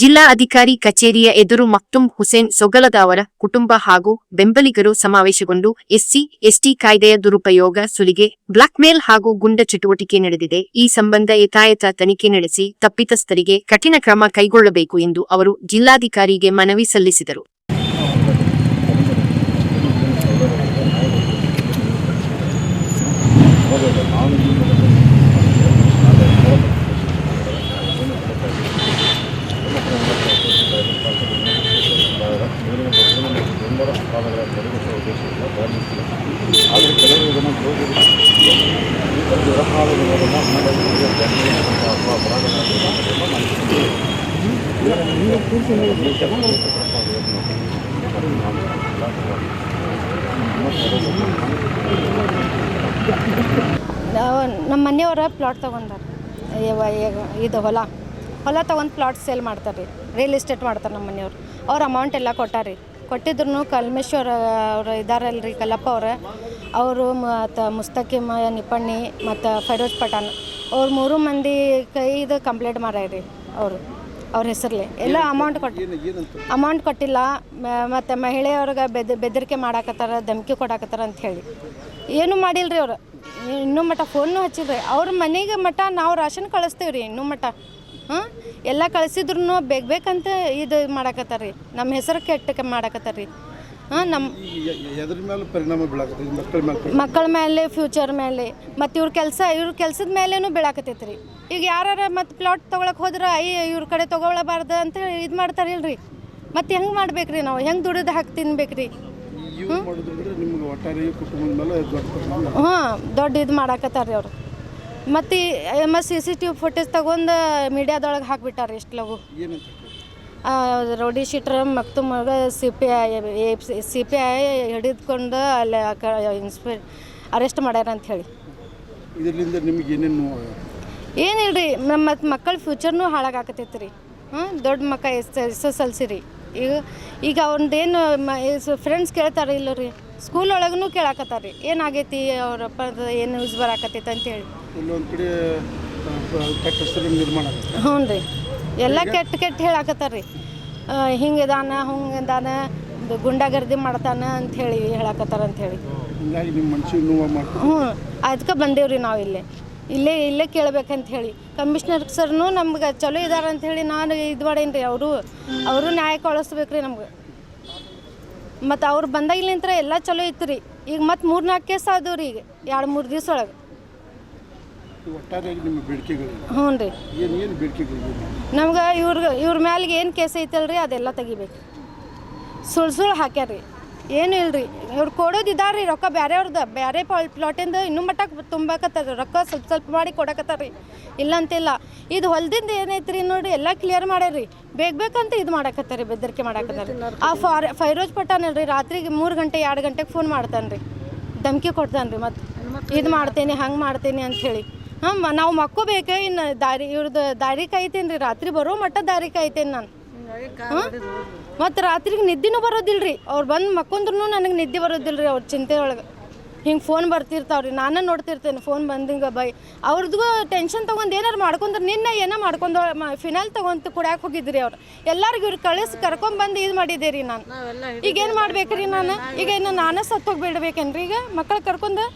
ಜಿಲ್ಲಾ ಅಧಿಕಾರಿ ಕಚೇರಿಯ ಎದುರು ಮಕ್ತುಂ ಹುಸೇನ್ ಸೊಗಲದ ಅವರ ಕುಟುಂಬ ಹಾಗೂ ಬೆಂಬಲಿಗರು ಸಮಾವೇಶಗೊಂಡು ಎಸ್ಸಿ, ಎಸ್ಟಿ ಕಾಯ್ದೆಯ ದುರುಪಯೋಗ, ಸುಲಿಗೆ, ಬ್ಲಾಕ್ಮೇಲ್ ಹಾಗೂ ಗುಂಡ ಚಟುವಟಿಕೆ ನಡೆದಿದೆ. ಈ ಸಂಬಂಧ ಯಥಾಯತ ತನಿಖೆ ನಡೆಸಿ ತಪ್ಪಿತಸ್ಥರಿಗೆ ಕಠಿಣ ಕ್ರಮ ಕೈಗೊಳ್ಳಬೇಕು ಎಂದು ಅವರು ಜಿಲ್ಲಾಧಿಕಾರಿಗೆ ಮನವಿ ಸಲ್ಲಿಸಿದರು. ಆದರೆ ಕೆಲವರು ಇದನ್ನು ನಮ್ಮ ಮನೆಯವರು ಪ್ಲಾಟ್ ತೊಗೊಂಡಾರ. ಇದು ಹೊಲ. ಹೊಲ ತೊಗೊಂಡು ಪ್ಲಾಟ್ ಸೇಲ್ ಮಾಡ್ತಾರೆ ರೀ ರಿಯಲ್ ಎಸ್ಟೇಟ್ ಮಾಡ್ತಾರೆ ನಮ್ಮ ಮನೆಯವ್ರು. ಅವ್ರ ಅಮೌಂಟ್ ಎಲ್ಲ ಕೊಟ್ಟಾರೆ ರೀ ಕೊಟ್ಟಿದ್ರು ಕಲ್ಮೇಶ್ವರ ಅವ್ರು ಇದ್ದಾರಲ್ರಿ ಕಲ್ಲಪ್ಪ ಅವ್ರ. ಅವರು ಮತ್ತು ಮುಸ್ತಕಿಮ ನಿಪ್ಪಣ್ಣಿ ಮತ್ತು ಫೈರೋಜ್ ಪಠಾನ್ ಅವ್ರು ಮೂರು ಮಂದಿ ಕೈದು ಕಂಪ್ಲೇಂಟ್ ಮಾಡ್ಯಾರಿ ಅವರು ಅವ್ರ ಹೆಸರಲ್ಲಿ ಎಲ್ಲ ಅಮೌಂಟ್ ಕೊಟ್ಟು ಅಮೌಂಟ್ ಕೊಟ್ಟಿಲ್ಲ. ಮತ್ತು ಮಹಿಳೆಯವ್ರಿಗೆ ಬೆದ ಬೆದರಿಕೆ ಮಾಡಾಕತ್ತಾರ ಧಮಕಿ ಕೊಡಾಕತ್ತಾರ ಅಂತ ಹೇಳಿ. ಏನೂ ರೀ ಅವ್ರು? ಇನ್ನೂ ಮಟ್ಟ ಫೋನ್ನು ಹಚ್ಚಿದ್ರಿ ಅವ್ರ ಮನೆಗೆ ಮಟ್ಟ ನಾವು ರಾಷನ್ ಕಳಿಸ್ತೀವಿ ರೀ ಇನ್ನೂ ಮಟ್ಟ ಹಾಂ? ಎಲ್ಲ ಕಳಿಸಿದ್ರು ಬೇಗ ಬೇಕಂತ ಇದು ಮಾಡಾಕತ್ತಾರ ರೀ ನಮ್ಮ ಹೆಸರು ಕೆಟ್ಟ ಮಾಡಾಕತ್ತಾರ ರೀ ಹಾಂ ನಮ್ಮ ಪರಿಣಾಮ ಮಕ್ಕಳ ಮೇಲೆ ಫ್ಯೂಚರ್ ಮೇಲೆ ಮತ್ತು ಇವ್ರ ಕೆಲಸ ಇವ್ರ ಕೆಲಸದ ಮೇಲೇನು ಬೀಳಾಕತ್ತೈತೆ ರೀ ಈಗ ಯಾರು ಮತ್ತು ಪ್ಲಾಟ್ ತೊಗೊಳಕ್ಕೆ ಹೋದ್ರೆ ಐ ಇವ್ರ ಕಡೆ ತೊಗೊಳಬಾರ್ದು ಅಂತ ಇದು ಮಾಡ್ತಾರಿಲ್ರಿ ಮತ್ತು ಹೆಂಗೆ ಮಾಡ್ಬೇಕ್ರಿ ನಾವು? ಹೆಂಗೆ ದುಡಿದು ಹಾಕಿ ತಿನ್ಬೇಕ್ರಿ? ಇವು ದೊಡ್ಡ ಹಾಂ ದೊಡ್ಡ ಇದು ಮಾಡಾಕತ್ತಾರ ರೀ ಅವ್ರು. ಮತ್ತು ಮತ್ತು C C T V footage ತಗೊಂಡು ಮೀಡಿಯಾದೊಳಗೆ ಹಾಕ್ಬಿಟ್ಟಾರ ಎಷ್ಟು ಲಗು. ಏನಂತ ಆ, rowdy sheeter ಮಕ್ತುಮಗ C P I C P I ಹಿಡಿದುಕೊಂಡು ಅಲ್ಲಿ ಇನ್ಸ್ಪೆ ಅರೆಸ್ಟ್ ಮಾಡ್ಯಾರ ಅಂತ ಹೇಳಿ ಇದರಿಂದ ನಿಮ್ಗೆ ಏನೇನು ಏನಿಲ್ರಿ ಮತ್ತು ಮಕ್ಕಳ ಫ್ಯೂಚರ್ನೂ ಹಾಳಾಗಾಕತೈತಿ ರೀ ಹಾಂ ದೊಡ್ಡ ಮಕ್ಕ S S S L C ರೀ. ಈಗ ಈಗ ಅವ್ನದೇನು ಮ ಫ್ರೆಂಡ್ಸ್ ಕೇಳ್ತಾರೆ ಇಲ್ಲ ರೀ ಸ್ಕೂಲ್ ಒಳಗೂ ಕೇಳಾಕತ್ತಾರ ರೀ ಏನಾಗೈತಿ ಅವರಪ್ಪ ಏನು ಯೂಸ್ ಬರಾಕತ್ತೈತೆ ಅಂತೇಳಿ. ಹ್ಞೂ ರೀ. ಎಲ್ಲ ಕೆಟ್ಟ ಕೆಟ್ಟ ಹೇಳಾಕತ್ತಾರ ರೀ ಹಿಂಗಿದಾನ ಹಂಗಿದಾನ ಗುಂಡಾಗರ್ದಿ ಮಾಡ್ತಾನೆ ಅಂತ ಹೇಳಿ ಹೇಳಾಕತ್ತಾರ ಮಾಡ್ತಾರೆ. ಹ್ಞೂ. ಅದಕ್ಕೆ ಬಂದೇವ್ರಿ ನಾವು ಇಲ್ಲೇ ಇಲ್ಲೇ ಕೇಳಬೇಕಂತ ಹೇಳಿ. ಕಮಿಷ್ನರ್ ಸರ್ನು ನಮ್ಗೆ ಚಲೋ ಇದಾರ ಅಂತ ಹೇಳಿ ನಾನು ಇದು ಮಾಡೇನಿ ರೀ ಅವರು. ಅವರು ನ್ಯಾಯ ಕಳಿಸ್ಬೇಕು ರೀ ನಮ್ಗೆ. ಮತ್ತು ಅವ್ರು ಬಂದಾಗಿಲಿಂತ್ರ ಎಲ್ಲ ಚಲೋ ಇತ್ತು ರೀ ಈಗ ಮತ್ತೆ ಮೂರು ನಾಲ್ಕು ಕೇಸ್ ಆದವು ರೀ ಈಗ ಎರಡು ಮೂರು ದಿವ್ಸ ಒಳಗೆ. ಹ್ಞೂ ರೀ. ನಮ್ಗೆ ಇವ್ರ ಇವ್ರ ಮ್ಯಾಲಿಗೆ ಏನು ಕೇಸ್ ಐತಲ್ರಿ ಅದೆಲ್ಲ ತೆಗಿಬೇಕು. ಸುಳ್ಳು ಸುಳ್ಳು ಹಾಕ್ಯಾರ್ರಿ. ಏನು ಇಲ್ರಿ. ಇವ್ರು ಕೊಡೋದು ಇದಾರ್ರಿ, ರೊಕ್ಕ ಬೇರೆಯವ್ರದ್ದು ಬೇರೆ ಪ್ಲಾಟಿಂದ ಇನ್ನೂ ಮಟ್ಟ ತುಂಬಾಕತ್ತಾರ ರೊಕ್ಕ ಸ್ವಲ್ಪ ಸ್ವಲ್ಪ ಮಾಡಿ ಕೊಡಕತ್ತಾರ ರೀ ಇಲ್ಲ ಅಂತಿಲ್ಲ ಇದು ಹೊಲ್ದಿಂದ ಏನೈತ್ರಿ ನೋಡಿ ಎಲ್ಲ ಕ್ಲಿಯರ್ ಮಾಡ್ಯಾರ್ರಿ. ಬೇಗ ಬೇಕಂತ ಇದು ಮಾಡಕತ್ತಾರ ರೀ ಬೆದರಿಕೆ ಮಾಡಕತ್ತಾರ ಆ ಫಾರ್ ಫೈರೋಜ್ ಪಟ್ಟಾನಲ್ರಿ ರಾತ್ರಿಗೆ ಮೂರು ಗಂಟೆ, ಎರಡು ಗಂಟೆಗೆ ಫೋನ್ ಮಾಡ್ತಾನೆ ರೀ ಧಮ್ಕಿ ಕೊಡ್ತಾನೆ ರೀ ಮತ್ತು ಇದು ಮಾಡ್ತೇನೆ, ಹಂಗೆ ಮಾಡ್ತೇನೆ ಅಂತ ಹೇಳಿ. ಹಾಂ ನಾವು ಮಕ್ಕೋಬೇಕು ಇನ್ನು ದಾರಿ ಇವ್ರದ್ದು ದಾರಿ ಕಾಯ್ತೇನೆ ರೀ ರಾತ್ರಿ ಬರೋ ಮಟ್ಟ ದಾರಿ ಕಾಯ್ತೇನೆ ನಾನು. ಮತ್ತು ರಾತ್ರಿಗೆ ನಿದ್ದೆನೂ ಬರೋದಿಲ್ರಿ. ಅವ್ರು ಬಂದು ಮಕ್ಕೊಂದ್ರು ನನಗೆ ನಿದ್ದೆ ಬರೋದಿಲ್ರಿ ಅವ್ರ ಚಿಂತೆ ಒಳಗೆ ಹಿಂಗೆ ಫೋನ್ ಬರ್ತಿರ್ತಾವ್ರಿ. ನಾನು ನೋಡ್ತಿರ್ತೇನೆ ಫೋನ್ ಬಂದಿಂಗ ಬೈ. ಅವ್ರದ್ದು ಟೆನ್ಷನ್ ತೊಗೊಂಡು ಏನಾರು ಮಾಡ್ಕೊಂಡ್ರೆ ನಿನ್ನೆ ಏನೋ ಮಾಡ್ಕೊಂಡು ಫಿನಾಲ್ ತೊಗೊಂಡು ಕುಡ್ಯಾಕೆ ಹೋಗಿದ್ರಿ ಅವ್ರು. ಎಲ್ಲರಿಗೂ ಇವ್ರು ಕಳಿಸಿ ಕರ್ಕೊಂಬಂದು ಇದು ಮಾಡಿದ್ದೆ ರೀ ನಾನು ಈಗೇನು ಮಾಡ್ಬೇಕ್ರಿ ನಾನು? ಈಗ ಏನು ನಾನೇ ಸತ್ತು ಹೋಗ್ಬಿಡ್ಬೇಕೇನ್ರಿ ಈಗ? ಮಕ್ಕಳು ಕರ್ಕೊಂಡು?